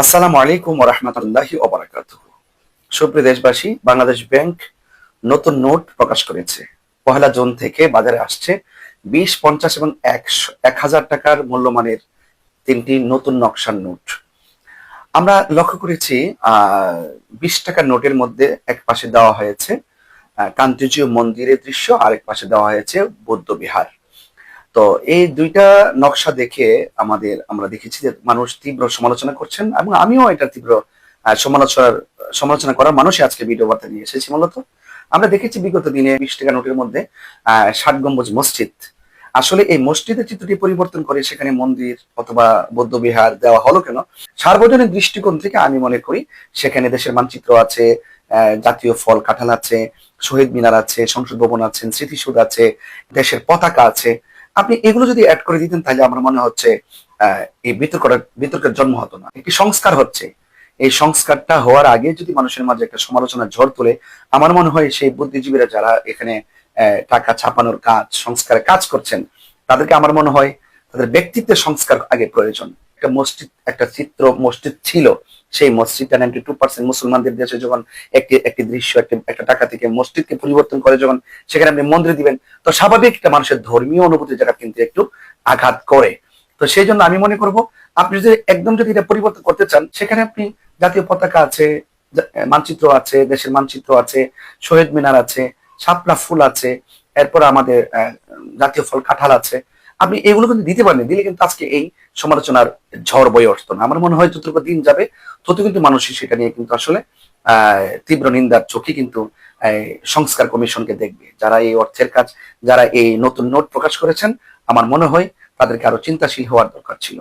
আসসালামু আলাইকুম রহমতুল্লাহি ওবরাকাত সুপ্রিয় দেশবাসী, বাংলাদেশ ব্যাংক নতুন নোট প্রকাশ করেছে। পহেলা জুন থেকে বাজারে আসছে বিশ, পঞ্চাশ এবং একশো, এক হাজার টাকার মূল্যমানের তিনটি নতুন নকশার নোট। আমরা লক্ষ্য করেছি বিশ টাকার নোটের মধ্যে এক পাশে দেওয়া হয়েছে কান্তিজীয় মন্দিরের দৃশ্য, আরেক পাশে দেওয়া হয়েছে বৌদ্ধ বিহার। তো এই দুইটা নকশা দেখে আমাদের, আমরা দেখেছি যে মানুষ তীব্র সমালোচনা করছেন এবং আমিও এটা তীব্র সমালোচনার, সমালোচনা করার মানুষই আজকে ভিডিও বার্তা নিয়ে এসেছি মূলত। আমরা দেখেছি বিগত দিনে বিশ টাকা নোটের মধ্যে ষাট গম্বুজ মসজিদ। আসলে এই মসজিদের চিত্রটি পরিবর্তন করে সেখানে মন্দির অথবা বৌদ্ধ বিহার দেওয়া হলো কেন? সার্বজনীন দৃষ্টিকোণ থেকে আমি মনে করি সেখানে দেশের মানচিত্র আছে জাতীয় ফল কাঁঠাল আছে, শহীদ মিনার আছে, সংসদ ভবন আছেন স্মৃতিসৌধ আছে, দেশের পতাকা আছে। আপনি এগুলো যদি অ্যাড করে দিতেন, তাহলে আমার মনে হচ্ছে এই বিতর্কটা, বিতর্কের জন্ম হতো না। একটি সংস্কার হচ্ছে। এই সংস্কারটা হওয়ার আগে যদি মানুষের মাঝে একটা সমালোচনা ঝড় তোলে, আমার মনে হয় সেই বুদ্ধিজীবীরা যারা এখানে টাকা ছাপানোর কাজ, সংস্কারের কাজ করছেন, তাদেরকে আমার মনে হয় তাদের ব্যক্তিত্বের সংস্কার আগে প্রয়োজন। একটা মসজিদ, একটা চিত্র মসজিদ ছিল, সেই মসজিদটা নাইনটি টু পার্সেন্ট মুসলমানদের দেশে যখন একটি একটি দৃশ্য, একটি, একটা টাকা থেকে মসজিদকে পরিবর্তন করে যখন সেখানে আপনি মন্দির দিবেন, তো স্বাভাবিক একটা মানুষের ধর্মীয় অনুভূতির জায়গা কিন্তু একটু আঘাত করে। তো সেই জন্য আমি মনে করব, আপনি যদি একদম যদি এটা পরিবর্তন করতে চান, সেখানে আপনি জাতীয় পতাকা আছে মানচিত্র আছে, দেশের মানচিত্র আছে, শহীদ মিনার আছে, শাপলা ফুল আছে, এরপর আমাদের জাতীয় ফল কাঁঠাল আছে আপনি এগুলো কিন্তু দিতে পারেন, দিলে কিন্তু আজকে এই সমালোচনার ঝড় বয়ে উঠতো না। আমার মনে হয় যতটুকু দিন যাবে তত কিন্তু মানুষই সেটা নিয়ে কিন্তু আসলে তীব্র নিন্দার চোখে কিন্তু সংস্কার কমিশনকে দেখবে। যারা এই অর্থের কাজ, যারা এই নতুন নোট প্রকাশ করেছেন, আমার মনে হয় তাদেরকে আরও চিন্তাশীল হওয়ার দরকার ছিল।